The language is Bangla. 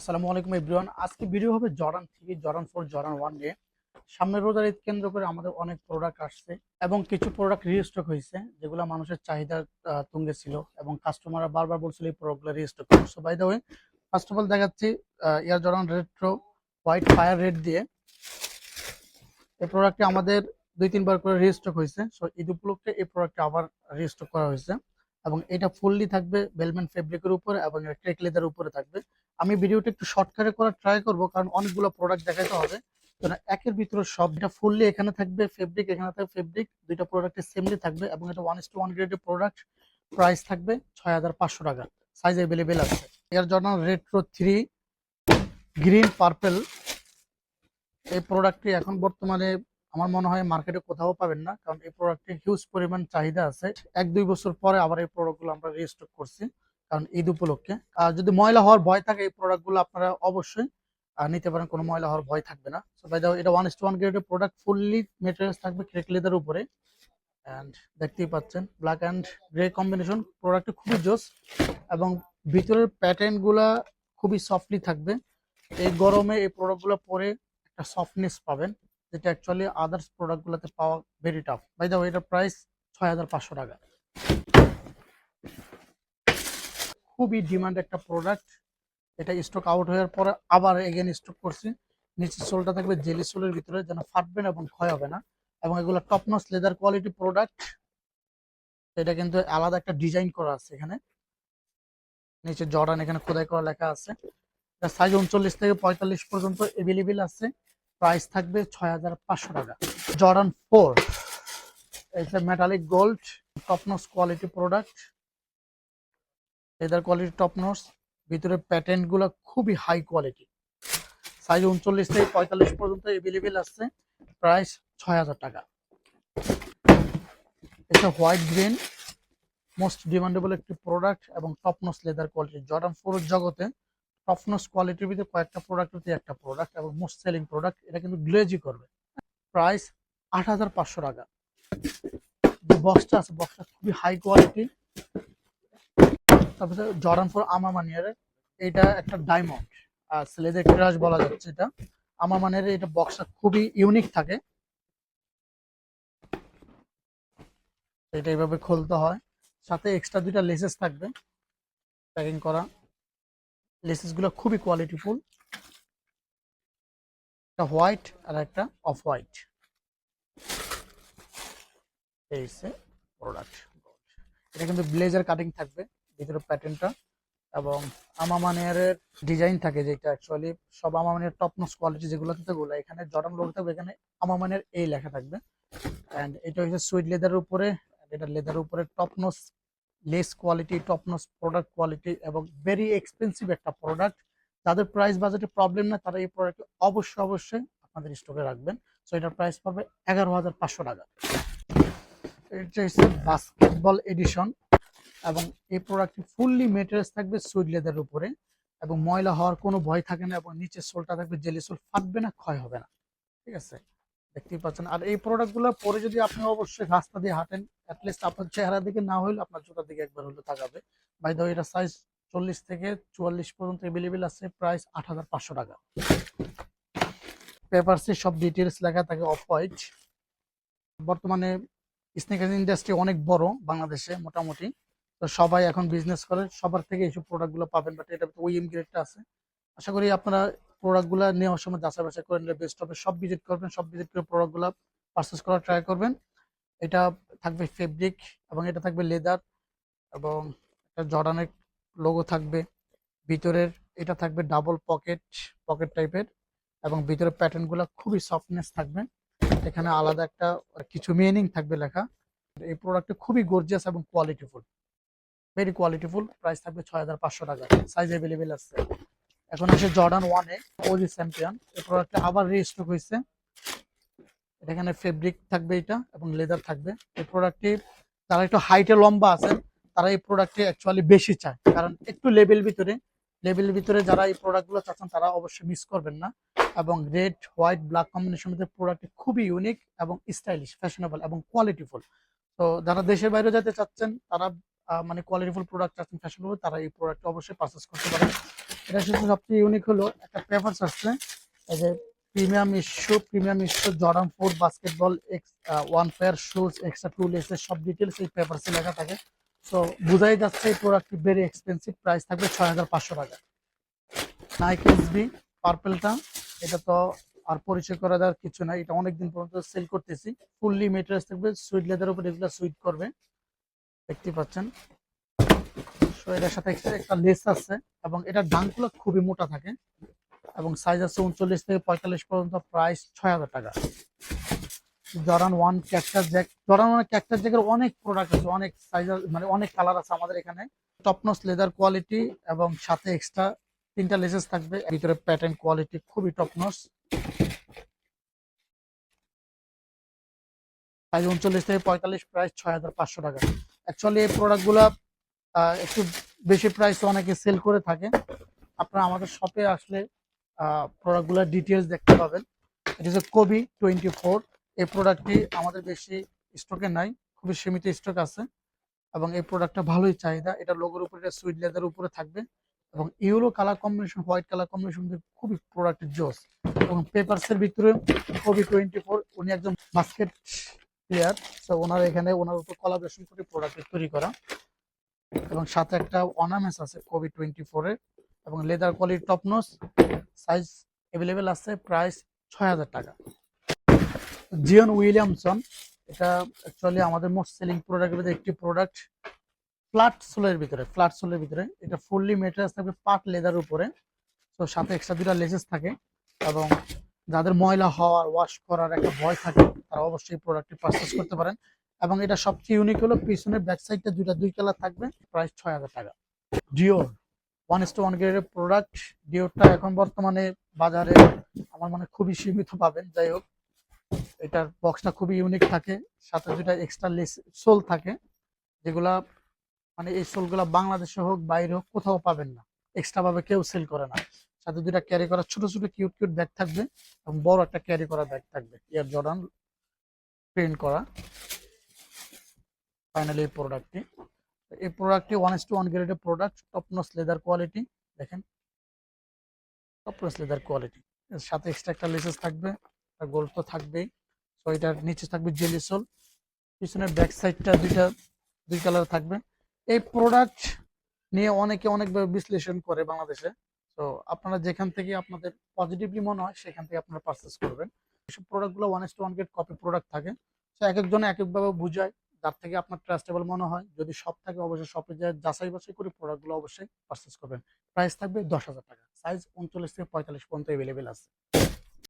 আসসালামু আলাইকুম এভরিওয়ান। আজকে ভিডিও হবে Jordan three, Jordan four, Jordan one নিয়ে সামনের রোজার ঈদ কেন্দ্র করে আমাদের অনেক প্রোডাক্ট আসছে এবং কিছু প্রোডাক্ট রিস্টক হয়েছে, যেগুলো মানুষের চাহিদা তুঙ্গে ছিল এবং কাস্টমাররা বারবার বলছিল এই প্রোডাক্টগুলো রিস্টক করুন so by the way first of all দেখাচ্ছি Air Jordan retro white fire red দিয়ে। এই প্রোডাক্টটি আমাদের দুই, তিনবার করে রিস্টক হয়েছে। সো ঈদ উপলক্ষে এই প্রোডাক্টটি আবার রিস্টক করা হয়েছে এবং এটা ফুললি থাকবে বেলমেন ফেব্রিকের উপরে এবং ক্রেক লেদার উপরে থাকবে। আমি ভিডিওটা একটু শর্টকাটে করার ট্রাই করব, কারণ অনেকগুলো প্রোডাক্ট দেখাতে হবে। একের ভিতরে সব এটা ফুললি এখানে থাকবে ফেব্রিক এখানে থাকবে ফেব্রিক দুইটা প্রোডাক্টের সেমলি থাকবে এবং এটা ওয়ান টু ওয়ান গ্রেডের প্রোডাক্ট প্রাইস থাকবে ছয় হাজার পাঁচশো টাকা। সাইজ অ্যাভেলেবেল আছে। এর জন্য রেট্রো থ্রি গ্রিন পার্পেল এই প্রোডাক্টটি এখন বর্তমানে আমার মনে হয় মার্কেটে কোথাও পাবেন না, কারণ এই প্রোডাক্টের হিউজ পরিমাণ চাহিদা আছে। এক দুই বছর পরে আবার এই প্রোডাক্টগুলো আমরা রিস্টক করছি। কারণ ঈদ উপলক্ষে। আর যদি ময়লা হওয়ার ভয় থাকে এই প্রোডাক্টগুলো আপনারা অবশ্যই নিতে পারেন। কোনো ময়লা হওয়ার ভয় থাকবে না। সো বাই দ্য এটা ওয়ান ইস টু ওয়ান গ্রেডের প্রোডাক্ট ফুললি মেটেরিয়ালস থাকবে ক্রেক লেদার উপরে। অ্যান্ড দেখতেই পাচ্ছেন ব্ল্যাক অ্যান্ড গ্রে কম্বিনেশন প্রোডাক্টটি খুবই জোস। এবং ভিতরের প্যাটার্নগুলা খুবই সফটলি থাকবে। এই গরমে এই প্রোডাক্টগুলো পরে একটা সফটনেস পাবেন, যেটা অ্যাকচুয়ালি আদার্স প্রোডাক্টগুলোতে পাওয়া ভেরি টাফ বাই দাও এটার প্রাইস ছয় হাজার পাঁচশো টাকা। খুবই ডিমান্ড একটা প্রোডাক্ট এটা স্টক আউট হওয়ার পরে আবার এগেন স্টক করছি। নিচের সোলটা থাকবে জেলি সোলের ভিতরে যেন ফাটবে না এবং ক্ষয় হবে না। এবং এগুলো টপনস লেদার কোয়ালিটি প্রোডাক্ট এটা কিন্তু আলাদা একটা ডিজাইন করা আছে এখানে। নিচে জর্ডান এখানে খোদাই করা লেখা আছে। সাইজ উনচল্লিশ থেকে পঁয়তাল্লিশ পর্যন্ত এভেলেবেল আছে। প্রাইস থাকবে ছয় হাজার পাঁচশো টাকা। জর্ডান ফোর এটা metallic gold top notch quality product leather quality top notch ভিতরে প্যাটার্নগুলো খুবই হাই কোয়ালিটি সাইজ উনচল্লিশ থেকে পঁয়তাল্লিশ পর্যন্ত এভেলেবেল আছে প্রাইস ছয় হাজার টাকা। এটা হোয়াইট গ্রিন মোস্ট ডিমান্ডেবল একটি প্রোডাক্ট এবং top notch leather quality Jordan four জগতে টপনস কোয়ালিটির ভিতরে কয়েকটা প্রোডাক্ট হচ্ছে একটা প্রোডাক্ট এবং মোস্ট সেলিং প্রোডাক্ট এটা কিন্তু গ্লেজি করবে। প্রাইস আট হাজার পাঁচশো টাকা। বক্সটা আছে বক্সটা খুবই হাই কোয়ালিটি তারপরে জর্ডান ফোর আমা মানিয়ারের এটা একটা ডায়মন্ড আর স্লেজের ক্রাশ বলা যাচ্ছে এটা। আমা মানিয়ারের এটা বক্সটা খুবই ইউনিক থাকে। এটা এইভাবে খুলতে হয়। সাথে এক্সট্রা দুইটা লেসেস থাকবে প্যাকিং করা। লেসেসগুলো খুবই কোয়ালিটিফুল একটা হোয়াইট আর একটা অফ হোয়াইট এই প্রোডাক্ট এটা কিন্তু ব্লেজার কাটিং থাকবে। ভিতরে প্যাটার্নটা এবং আমামানের ডিজাইন থাকে যেটা অ্যাকচুয়ালি সব আমামানের টপনস কোয়ালিটি যেগুলো থাকে এখানে জর্ডান লোক থাকবে, এখানে আমামানের এই লেখা থাকবে। অ্যান্ড এটা হচ্ছে সুইট লেদারের উপরে এটা লেদারের উপরে top notch lace quality top notch product quality এবং ভেরি এক্সপেন্সিভ একটা প্রোডাক্ট যাদের প্রাইস বাজেটে প্রবলেম না তারা এই প্রোডাক্ট অবশ্যই অবশ্যই আপনাদের স্টকে রাখবেন। সো এটার প্রাইস পড়বে এগারো হাজার পাঁচশো টাকা। এটা হচ্ছে বাস্কেটবল এডিশন এবং এই প্রোডাক্টটি ফুললি মেটেরিয়ালস থাকবে সুইট লেদারের উপরে এবং ময়লা হওয়ার কোনো ভয় থাকে না এবং নিচের সোলটা থাকবে জেলি সোল, ফাটবে না, ক্ষয় হবে না। ঠিক আছে? দেখতেই পাচ্ছেন। আর এই প্রোডাক্টগুলো পরে যদি আপনি অবশ্যই রাস্তা দিয়ে হাঁটেন অ্যাটলিস্ট আপনার চেহারা দিকে না হইলে আপনার জুতার দিকে একবার হলে তাকাবে। বাই দ্য এটা সাইজ চল্লিশ থেকে চুয়াল্লিশ পর্যন্ত অ্যাভেলেবেল আছে প্রাইস আট হাজার পাঁচশো টাকা। পেপারসে সব ডিটেলস লেখা থাকে অফ হোয়াইট বর্তমানে স্নেকার ইন্ডাস্ট্রি অনেক বড় বাংলাদেশে মোটামুটি। তো সবাই এখন বিজনেস করে, সবার থেকে এইসব প্রোডাক্টগুলো পাবেন বাট এটা ওইএম গ্রেডটা আছে। আশা করি আপনারা প্রোডাক্টগুলো নেওয়ার সময় যাচাই বাছাই করে নিলে বেস্ট হবে। সব ভিজিট করবেন, সব ভিজিট করে প্রোডাক্টগুলো পারচেস করার ট্রাই করবেন। এটা থাকবে ফেব্রিক এবং এটা থাকবে লেদার এবং একটা জর্ডানের লোগো থাকবে। ভিতরের এটা থাকবে ডাবল পকেট পকেট টাইপের এবং ভিতরের প্যাটার্নগুলো খুবই সফটনেস থাকবে। এখানে আলাদা একটা কিছু মিনিং থাকবে লেখা। এই প্রোডাক্টটা খুবই গর্জিয়াস এবং কোয়ালিটিফুল ভেরি কোয়ালিটিফুল প্রাইস থাকবে ছয় হাজার পাঁচশো টাকা। সাইজ অ্যাভেলেবেল আছে। এখন আসে জর্ডান ওয়ানে ওজি চ্যাম্পিয়ন এই প্রোডাক্টটা আবার রিস্টক হয়েছে। এখানে ফেব্রিক থাকবে এটা এবং লেদার থাকবে। এই প্রোডাক্টটি যারা একটু হাইটে লম্বা আছেন, তারা এই প্রোডাক্টটি অ্যাকচুয়ালি বেশি চায়। কারণ একটু লেভেল ভিতরে লেভেলের ভিতরে যারা এই প্রোডাক্টগুলো চাচ্ছেন, তারা অবশ্যই মিস করবেন না। এবং রেড হোয়াইট ব্ল্যাক কম্বিনেশনের মধ্যে প্রোডাক্টটি খুবই ইউনিক এবং স্টাইলিশ ফ্যাশনেবল এবং কোয়ালিটিফুল তো যারা দেশের বাইরে যেতে চাচ্ছেন, তারা মানে কোয়ালিটিফুল প্রোডাক্ট চাচ্ছেন ফ্যাশনেবল তারা এই প্রোডাক্ট অবশ্যই পারচেস করতে পারেন এটা শুধু সবচেয়ে ইউনিক হলো একটা পেপারস আসছে, এই যে premium issue premium issue Jordan four basketball X one pair shoes extra two লেসের সব ডিটেলস এই পেপারসে লেখা থাকে। সো বোঝাই যাচ্ছে এই প্রোডাক্টটি ভেরি এক্সপেন্সিভ প্রাইস থাকবে ছয় হাজার পাঁচশো টাকা। নাইক এসবি পার্পেলটা এটা তো আর পরিচয় করা দেওয়ার কিছু নাই এটা অনেকদিন পর্যন্ত সেল করতেছি। ফুললি মেটেরিয়ালস থাকবে সুইট লেদার উপর এগুলো সুইট করবে। দেখতে পাচ্ছেন। সো এটার সাথে একটা লেস আছে এবং এটার ডাঙ্কগুলো খুবই মোটা থাকে এবং সাইজ আছে উনচল্লিশ থেকে পঁয়তাল্লিশ পর্যন্ত প্রাইস ছয় হাজার টাকা। Jordan one cactus Jack Jordan one cactus জ্যাকের অনেক প্রোডাক্ট আছে, অনেক সাইজ মানে অনেক কালার আছে আমাদের এখানে। টপনস লেদার কোয়ালিটি এবং সাথে এক্সট্রা তিনটা লেসেস থাকবে ভিতরে প্যাটার্ন কোয়ালিটি খুবই টপনস সাইজ উনচল্লিশ থেকে পঁয়তাল্লিশ প্রাইস ছয় হাজার পাঁচশো টাকা। অ্যাকচুয়ালি এই প্রোডাক্টগুলো একটু বেশি প্রাইস অনেকে সেল করে থাকে। আপনারা আমাদের শপে আসলে প্রোডাক্টগুলোর ডিটেলস দেখতে পাবেন। এটা হচ্ছে কবি টোয়েন্টি ফোর এই প্রোডাক্টটি আমাদের বেশি স্টকে নাই, খুবই সীমিত স্টক আছে। এবং এই প্রোডাক্টটা ভালোই চাহিদা। এটা লোগোর উপরে, এটা সুইট লেদার উপরে থাকবে। এবং euro colour combination white colour combination খুবই প্রোডাক্টের জোস। এবং পেপারসের ভিতরে কবি টোয়েন্টি ফোর উনি একজন বাস্কেট প্লেয়ার তো ওনার এখানে, ওনার উপর কলাবরেশন করে প্রোডাক্ট তৈরি করা। এবং সাথে একটা অর্নামেন্টস আছে কবি টোয়েন্টি ফোরের এবং leather quality top notch size available আছে প্রাইস ছয় হাজার টাকা। জিওন উইলিয়ামসন এটা অ্যাকচুয়ালি আমাদের মোস্ট সেলিং প্রোডাক্টের ভিতরে একটি প্রোডাক্ট ফ্ল্যাট সোলের ভিতরে ফ্ল্যাট সোলের ভিতরে। এটা ফুললি মেটেরিয়ালস থাকবে পাট লেদার উপরে। তো সাথে এক্সট্রা দুটা লেসেস থাকে। এবং যাদের ময়লা হওয়ার ওয়াশ করার একটা ভয় থাকে তারা অবশ্যই প্রোডাক্টটি পারচেস করতে পারেন। এবং এটা সবচেয়ে ইউনিক হলো, পিছনের ব্যাক সাইডটা দুইটা, দুই কালার থাকবে প্রাইস ছয় হাজার টাকা। Dior one is two one গ্রেডের প্রোডাক্ট ডিওরটা এখন বর্তমানে বাজারে আমার মানে খুবই সীমিত পাবেন, যাই হোক। এটার বক্সটা খুবই ইউনিক থাকে, সাথে দুটা এক্সট্রা লেস সোল থাকে, যেগুলা মানে এই সোলগুলা বাংলাদেশে হোক, বাইরে হোক, কোথাও পাবেন না। এক্সট্রা ভাবে কেউ সেল করে না। সাথে দুটা ক্যারি করা ছোট ছোট কিউট কিউট ব্যাগ থাকবে, এবং বড় একটা ক্যারি করা ব্যাগ থাকবে। ইয়ার জর্ডান প্রিন্ট করা। ফাইনালি এই প্রোডাক্টটি। এই প্রোডাক্টটি ওয়ান ইস টু ওয়ান গ্রেডের product top notch leather quality দেখেন। টপনস লেদার কোয়ালিটি এর সাথে এক্সট্রা একটা লেসেস থাকবে গোল্ড তো থাকবেই। তো এটার নিচে থাকবে জেলি সোল পিছনের ব্যাক সাইডটা দুইটা, দুই কালার থাকবে। এই প্রোডাক্ট নিয়ে অনেকে অনেকভাবে বিশ্লেষণ করে বাংলাদেশে। তো আপনারা যেখান থেকে আপনাদের পজিটিভলি মনে হয়, সেখান থেকে আপনারা পারচেস করবেন। এসব প্রোডাক্টগুলো one is two one grade copy product থাকে। সে এক একজনে এক একভাবে বুঝায়, যার থেকে আপনার ট্রাস্টেবল মনে হয়। যদি সব থাকে, অবশ্যই শপে যায়, যাচাই বাছাই করে প্রোডাক্টগুলো অবশ্যই পারচেস করবেন। প্রাইস থাকবে দশ হাজার টাকা। সাইজ উনচল্লিশ থেকে পঁয়তাল্লিশ পর্যন্ত অ্যাভেলেবেল আছে।